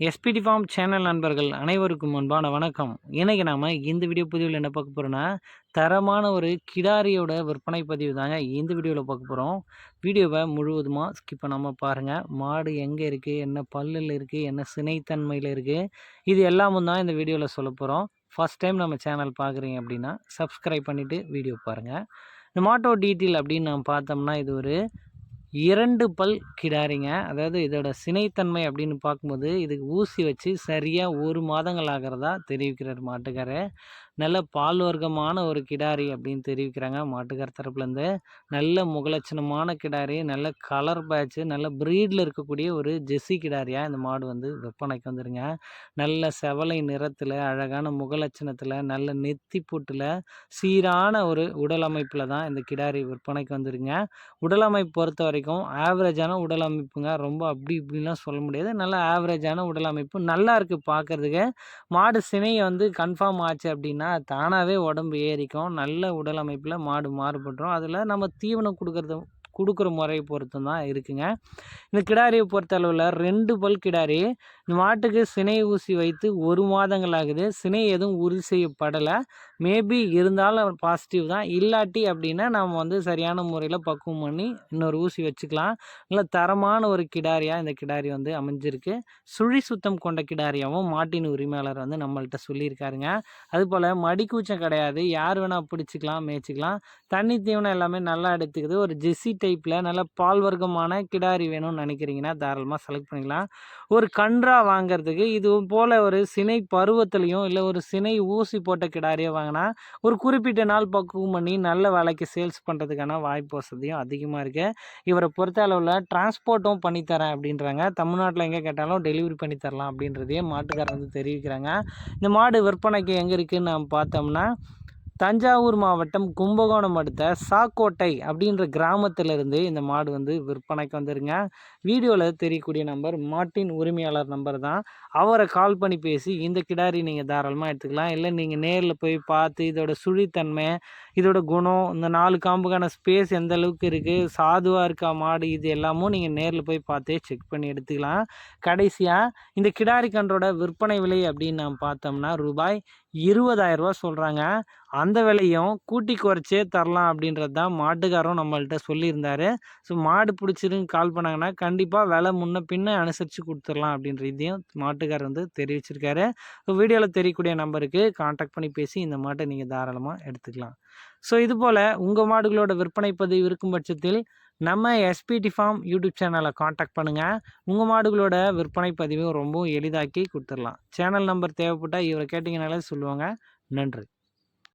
SPD form channel நண்பர்கள் அனைவருக்கும் முன்பான வணக்கம். இன்றைக்கி நாம் இந்த வீடியோ பதிவில் என்ன பார்க்க போகிறோன்னா தரமான ஒரு கிடாரியோட விற்பனை பதிவு தாங்க இந்த வீடியோவில் பார்க்க போகிறோம் வீடியோவை முழுவதுமாக ஸ்கிப் பண்ணாமல் பாருங்கள் மாடு எங்கே இருக்குது என்ன பல்லில் இருக்குது என்ன சினைத்தன்மையில் இருக்குது இது எல்லாமும் தான் இந்த வீடியோவில் சொல்ல போகிறோம் ஃபஸ்ட் டைம் நம்ம சேனல் பார்க்குறீங்க அப்படின்னா சப்ஸ்கிரைப் பண்ணிவிட்டு வீடியோ பாருங்கள் இந்த மாட்டோ டீட்டெயில் அப்படின்னு நம்ம பார்த்தோம்னா இது ஒரு இரண்டு பல் கிடாரிங்க. அதாவது இதோட சினைத்தன்மை அப்படின்னு பார்க்கும்போது இதுக்கு ஊசி வச்சு சரியாக ஒரு மாதங்கள் ஆகிறதா தெரிவிக்கிறார் மாட்டுக்காரர். நல்ல பால் வர்க்கமான ஒரு கிடாரி அப்படின்னு தெரிவிக்கிறாங்க. மாட்டுக்கார தரப்புலேருந்து நல்ல முகலட்சணமான கிடாரி நல்ல கலர் பேட்ச்சு நல்ல ப்ரீடில் இருக்கக்கூடிய ஒரு ஜெஸ்ஸி கிடாரியாக இந்த மாடு வந்து விற்பனைக்கு வந்துருங்க. நல்ல செவலை நிறத்தில் அழகான முகலட்சணத்தில் நல்ல நெத்தி பூட்டில் சீரான ஒரு உடல் அமைப்பில் தான் இந்த கிடாரி விற்பனைக்கு வந்துருங்க. உடல் அமைப்பு பொறுத்த வரைக்கும் ஆவரேஜான உடல் அமைப்புங்க. ரொம்ப அப்படி இப்படிலாம் சொல்ல முடியாது. நல்ல ஆவரேஜான உடல் அமைப்பு. நல்லா இருக்குது பார்க்குறதுக்கு மாடு சினையை வந்து கன்ஃபார்ம் ஆச்சு அப்படின்னா பார்த்திங்கன்னா தானாகவே உடம்பு ஏறிக்கும். நல்ல உடல் அமைப்பில் மாடு மாறுபட்டுரும். அதில் நம்ம தீவனம் கொடுக்குறது கொடுக்குற முறையை பொறுத்து தான் இருக்குங்க. இந்த கிடாரியை பொறுத்தளவில் ரெண்டு பல் கிடாரி இந்த மாட்டுக்கு சினை ஊசி வைத்து ஒரு மாதங்கள் ஆகுது சினை எதுவும் உறுதி செய்யப்படலை. மேபி இருந்தாலும் பாசிட்டிவ் தான். இல்லாட்டி அப்படின்னா நம்ம வந்து சரியான முறையில் பக்குவம் பண்ணி இன்னொரு ஊசி வச்சுக்கலாம். நல்ல தரமான ஒரு கிடாரியாக இந்த கிடாரி வந்து அமைஞ்சிருக்கு. சுழி சுத்தம் கொண்ட கிடாரியாகவும் மாட்டின் உரிமையாளர் வந்து நம்மள்கிட்ட சொல்லியிருக்காருங்க. அதுபோல் மடிக்கூச்சம் கிடையாது. யார் வேணால் பிடிச்சிக்கலாம் மேய்ச்சிக்கலாம். தண்ணி தீவனம் எல்லாமே நல்லா எடுத்துக்குது. ஒரு ஜெஸ்ஸி டைப்பில் நல்ல பால் வர்க்கமான கிடாரி வேணும்னு நினைக்கிறீங்கன்னா தாராளமாக செலக்ட் பண்ணிக்கலாம். ஒரு கன்றா வாங்கிறதுக்கு இது போல் ஒரு சினை பருவத்துலேயும் இல்லை ஒரு சினை ஊசி போட்ட கிடாரியை வாங்கினா ஒரு குறிப்பிட்ட நாள் பக்குவம் பண்ணி நல்ல விலைக்கு சேல்ஸ் பண்ணுறதுக்கான வாய்ப்பு வசதியும் அதிகமாக இருக்குது இவரை பொறுத்த அளவில் டிரான்ஸ்போர்ட்டும் பண்ணித்தரேன் அப்படின்றாங்க. தமிழ்நாட்டில் எங்கே கேட்டாலும் டெலிவரி பண்ணி தரலாம் அப்படின்றதையும் மாட்டுக்காரர் வந்து தெரிவிக்கிறாங்க. இந்த மாடு விற்பனைக்கு எங்கே இருக்குதுன்னு நம்ம பார்த்தோம்னா தஞ்சாவூர் மாவட்டம் கும்பகோணம் அடுத்த சாக்கோட்டை அப்படின்ற கிராமத்திலிருந்து இந்த மாடு வந்து விற்பனைக்கு வந்துருங்க. வீடியோவில் தெரியக்கூடிய நம்பர் மாட்டின் உரிமையாளர் நம்பர் தான். அவரை கால் பண்ணி பேசி இந்த கிடாரி நீங்கள் தாராளமாக எடுத்துக்கலாம். இல்லை நீங்கள் நேரில் போய் பார்த்து இதோட சுழித்தன்மை இதோட குணம் இந்த நாலு காம்புக்கான ஸ்பேஸ் எந்த அளவுக்கு இருக்குது சாதுவாக இருக்கா மாடு இது எல்லாமும் நீங்கள் நேரில் போய் பார்த்தே செக் பண்ணி எடுத்துக்கலாம். கடைசியாக இந்த கிடாரி கன்றோட விற்பனை விலை அப்படின்னு நாம் பார்த்தோம்னா ரூபாய் இருபதாயிரரூபா சொல்கிறாங்க அந்த விலையும் கூட்டி குறைச்சே தரலாம் அப்படின்றது தான் மாட்டுக்காரரும் நம்மள்கிட்ட சொல்லியிருந்தார். ஸோ மாடு பிடிச்சிருன்னு கால் பண்ணாங்கன்னா கண்டிப்பாக விலை முன்ன பின்ன அனுசரித்து கொடுத்துடலாம் அப்படின்ற இதையும் மாட்டுக்காரர் வந்து தெரிவிச்சிருக்காரு. வீடியோவில் தெரியக்கூடிய நம்பருக்கு காண்டாக்ட் பண்ணி பேசி இந்த மாட்டை நீங்கள் தாராளமாக எடுத்துக்கலாம். ஸோ இது போல் உங்கள் மாடுகளோட விற்பனை பதிவு இருக்கும் பட்சத்தில் நம்ம எஸ்பிடி ஃபார்ம் யூடியூப் சேனலை காண்டாக்ட் பண்ணுங்கள் உங்கள் மாடுகளோட விற்பனை பதிவும் ரொம்பவும் எளிதாக்கி கொடுத்துடலாம். சேனல் நம்பர் தேவைப்பட்டால் இவரை கேட்டிங்கனாலே சொல்லுவாங்க. நன்றி.